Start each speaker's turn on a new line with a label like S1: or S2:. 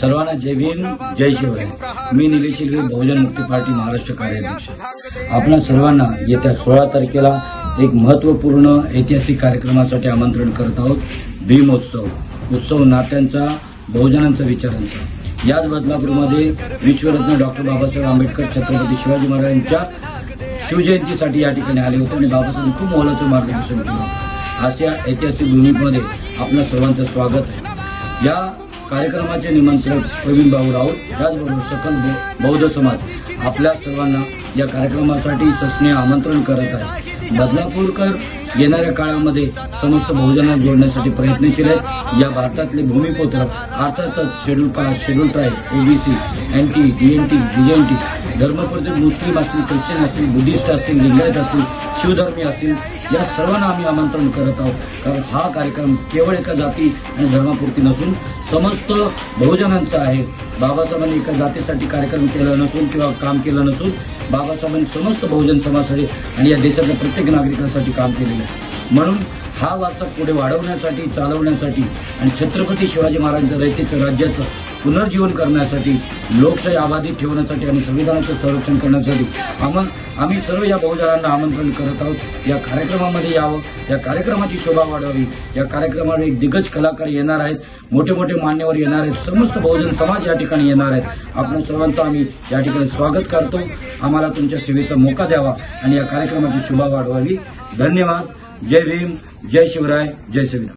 S1: सर्वांना जय भीम जय शिवराय मी निलेश बहुजन मुक्ती पार्टी महाराष्ट्र कार्याध्यक्ष. आपल्या सर्वांना येत्या सोळा तारखेला एक महत्त्वपूर्ण ऐतिहासिक कार्यक्रमासाठी आमंत्रण करत आहोत. भीमोत्सव. उत्सव नात्यांचा बहुजनांचा विचारांचा. याच बदलापूरमध्ये विश्वरत्न डॉक्टर बाबासाहेब आंबेडकर छत्रपती शिवाजी महाराजांच्या शिवजयंतीसाठी या ठिकाणी आले होते आणि बाबासाहेब खूप मोलाचं मार्गदर्शन केलं अशा ऐतिहासिक भूमीमध्ये आपल्या सर्वांचं स्वागत आहे. या कार्यक्रमाचे निमंत्रक प्रवीण भाऊ राऊत त्याचबरोबर सकल बौद्ध समाज. आपल्या सर्वांना या कार्यक्रमासाठी सस्ने आमंत्रण करत आहे. बदलापूरकर येणाऱ्या काळामध्ये समस्त बहुजनात जोडण्यासाठी प्रयत्नशील आहेत. या भारतातले भूमिपुत्र अर्थातच schedule caste schedule tribe OBC NT DNT BNT धर्मप्रति मुस्लिम असतील ख्रिश्चन असतील बुद्धिस्ट असतील लिंगायत असतील शिवधर्मी असतील या सर्वांना आम्ही आमंत्रण करत आहोत. कारण हा कार्यक्रम केवळ एका जाती आणि धर्मापुरती नसून समस्त बहुजनांचा आहे. बाबासाहेबांनी एका जातीसाठी कार्यक्रम केला नसून किंवा काम केलं नसून बाबासाहेबांनी समस्त बहुजन समाजासाठी आणि या देशातल्या प्रत्येक नागरिकांसाठी काम केलेलं आहे. म्हणून हा वारसा पुढे वाढवण्यासाठी चालवण्यासाठी आणि छत्रपती शिवाजी महाराजांचं रयतेचं राज्याचं पुनर्जीवन करण्यासाठी लोकशाही आबाधित ठेवण्यासाठी आणि संविधानाचं संरक्षण करण्यासाठी आम्हाला आम्ही सर्व या बहुजनांना आमंत्रण करत आहोत. या कार्यक्रमामध्ये यावं. या कार्यक्रमाची शोभा वाढावी. या कार्यक्रमाला एक दिग्गज कलाकार येणार आहेत. मोठे मोठे मान्यवर येणार आहेत. समस्त बहुजन समाज या ठिकाणी येणार आहेत. आपण सर्वांचं आम्ही या ठिकाणी स्वागत करतो. आम्हाला तुमच्या सेवेचा मोका द्यावा आणि या कार्यक्रमाची शोभा वाढवावी. धन्यवाद. जय भीम. जय शिवराय. जय संविधान.